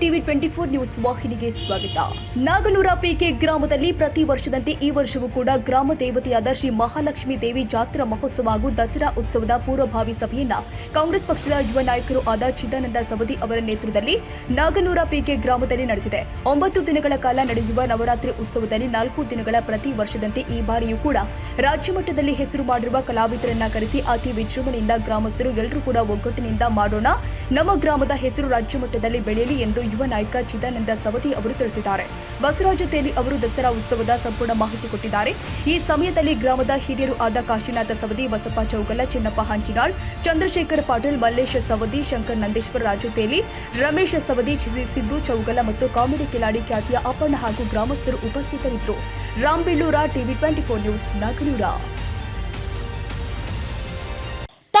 TV twenty four news ವಾಹಿನಿಗೆ ಸ್ವಾಗತ. Naganur PK ಗ್ರಾಮದಲ್ಲಿ ಪ್ರತಿ ವರ್ಷದಂತೆ ಈ ವರ್ಷವೂ ಕೂಡ ಗ್ರಾಮ ದೇವತೆಯಾದ ಶ್ರೀ ಮಹಾಲಕ್ಷ್ಮಿ ದೇವಿ ಜಾತ್ರಾ ಮಹೋತ್ಸವ ಹಾಗೂ ದಸರಾ ಉತ್ಸವದ ಪೂರ್ವಭಾವಿ ಸಭೆಯನ್ನ ಕಾಂಗ್ರೆಸ್ ಪಕ್ಷದ ಯುವ ನಾಯಕರು ಆದ ಚಿದಾನಂದ ಸವದಿ ಅವರ ನೇತೃತ್ವದಲ್ಲಿ ನಾಗನೂರ ಪಿಕೆ ಗ್ರಾಮದಲ್ಲಿ ನಡೆಸಿದೆ ಒಂಬತ್ತು ದಿನಗಳ ಕಾಲ ನಡೆಯುವ ನವರಾತ್ರಿ ಉತ್ಸವದಲ್ಲಿ ನಾಲ್ಕು ದಿನಗಳ ಪ್ರತಿ ವರ್ಷದಂತೆ ಈ ಬಾರಿಯೂ ಕೂಡ ರಾಜ್ಯ ಮಟ್ಟದಲ್ಲಿ ಹೆಸರು ಮಾಡಿರುವ ಕಲಾವಿದರನ್ನ ಕರೆಸಿ ಅತಿ ವಿಜೃಂಭಣೆಯಿಂದ ಗ್ರಾಮಸ್ಥರು ಎಲ್ಲರೂ ಕೂಡ ಒಗ್ಗಟ್ಟಿನಿಂದ ಮಾಡೋಣ. ನಮ್ಮ ಗ್ರಾಮದ ಹೆಸರು ರಾಜ್ಯ ಮಟ್ಟದಲ್ಲಿ ಬೆಳೆಯಲಿ ಎಂದು ಯುವ ನಾಯಕ ಚಿದಾನಂದ ಸವದಿ ಅವರು ತಿಳಿಸಿದ್ದಾರೆ. ಬಸವರಾಜ ತೇಲಿ ಅವರು ದಸರಾ ಉತ್ಸವದ ಸಂಪೂರ್ಣ ಮಾಹಿತಿ ಕೊಟ್ಟಿದ್ದಾರೆ. ಈ ಸಮಯದಲ್ಲಿ ಗ್ರಾಮದ ಹಿರಿಯರು ಆದ ಕಾಶಿನಾಥ ಸವದಿ, ಬಸಪ್ಪ ಚೌಗಲ, ಚಿನ್ನಪ್ಪ ಹಂಚಿನಾಳ್, ಚಂದ್ರಶೇಖರ್ ಪಾಟೀಲ್, ಮಲ್ಲೇಶ್ ಸವದಿ, ಶಂಕರ್ ನಂದೇಶ್ವರ, ರಾಜು ತೇಲಿ, ರಮೇಶ್ ಸವದಿ ಸಿದ್ದು ಚೌಗಲ ಮತ್ತು ಕಾಮಿಡಿ ಕಿಲಾಡಿ ಖ್ಯಾತಿಯ ಅಪ್ಪಣ್ಣ ಹಾಗೂ ಗ್ರಾಮಸ್ಥರು ಉಪಸ್ಥಿತರಿದ್ದರು. Rambellur, TV twenty four news, Naganur.